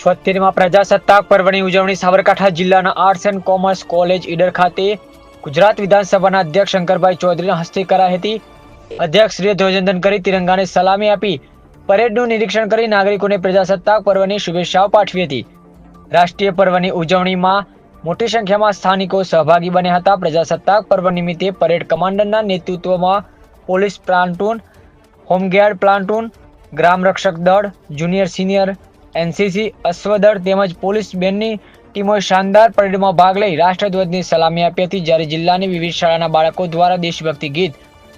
છોતેરમાં પ્રજાસત્તાક પર્વની ઉજવણી સાબરકાંઠા જિલ્લાના arts and commerce college Idar ખાતે ગુજરાત વિધાનસભાના અધ્યક્ષ શંકરભાઈ ચૌધરીના હસ્તે કરાઈ હતી. અધ્યક્ષ શ્રી ધ્વજવંદન કરી તિરંગાને સલામી આપી. પરેડનું નિરીક્ષણ કરી નાગરિકોને પ્રજાસત્તાક પર્વની શુભેચ્છાઓ પાઠવી હતી. રાષ્ટ્રીય પર્વની ઉજવણીમાં મોટી સંખ્યામાં સ્થાનિકો સહભાગી બન્યા હતા. પ્રજાસત્તાક પર્વ નિમિત્તે પરેડ કમાન્ડરના નેતૃત્વમાં પોલીસ પ્લાન્ટૂન, હોમગાર્ડ પ્લાન્ટૂન ગ્રામ રક્ષક દળ, જુનિયર સિનિયર એનસીસી અશ્વદળ તેમજ પોલીસ બેન્ડની ટીમોએ શાનદાર પરેડમાં ભાગ લઈ રાષ્ટ્રધ્વજની સલામી આપી હતી જ્યારે જિલ્લાની વિવિધ શાળાના બાળકો દ્વારા દેશભક્તિ ગીત,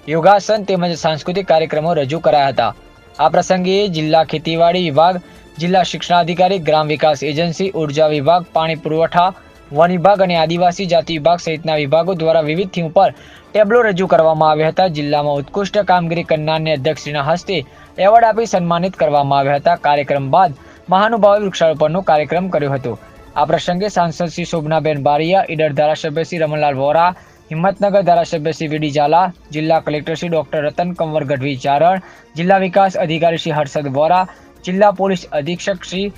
યોગાસન તેમજ સાંસ્કૃતિક કાર્યક્રમો રજૂ કરાયા હતા. આ પ્રસંગે જિલ્લા ખેતીવાડી વિભાગ, જિલ્લા શિક્ષણાધિકારી, ગ્રામ વિકાસ એજન્સી, ઊર્જા વિભાગ, પાણી પુરવઠા, વન વિભાગ અને આદિવાસી જાતિ વિભાગ સહિતના વિભાગો દ્વારા વિવિધ થીમ પર ટેબ્લો રજૂ કરવામાં આવ્યા હતા. જિલ્લામાં ઉત્કૃષ્ટ કામગીરી કરનારને અધ્યક્ષશ્રીના હસ્તે એવોર્ડ આપી સન્માનિત કરવામાં આવ્યા હતા. કાર્યક્રમ બાદ મહાનુભાવે વૃક્ષારોપણનો કાર્યક્રમ કર્યો હતો. આ પ્રસંગે સાંસદ શ્રી શોભનાબેન બારિયા, ઈડર ધારાસભ્ય શ્રી રમણલાલ વોરા, હિંમતનગર ધારાસભ્ય શ્રી વીડી ઝાલા, જિલ્લા કલેક્ટર શ્રી ડોક્ટર રતન કંવર ગઢવી ચારણ, જિલ્લા વિકાસ અધિકારી શ્રી હર્ષદ વોરા, જિલ્લા પોલીસ અધિક્ષક શ્રી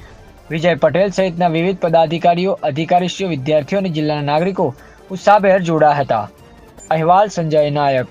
વિજય પટેલ સહિતના વિવિધ પદાધિકારીઓ, અધિકારીશ્રીઓ, વિદ્યાર્થીઓ અને જિલ્લાના નાગરિકો ઉત્સાહભેર જોડાયા હતા. અહેવાલ સંજય નાયક.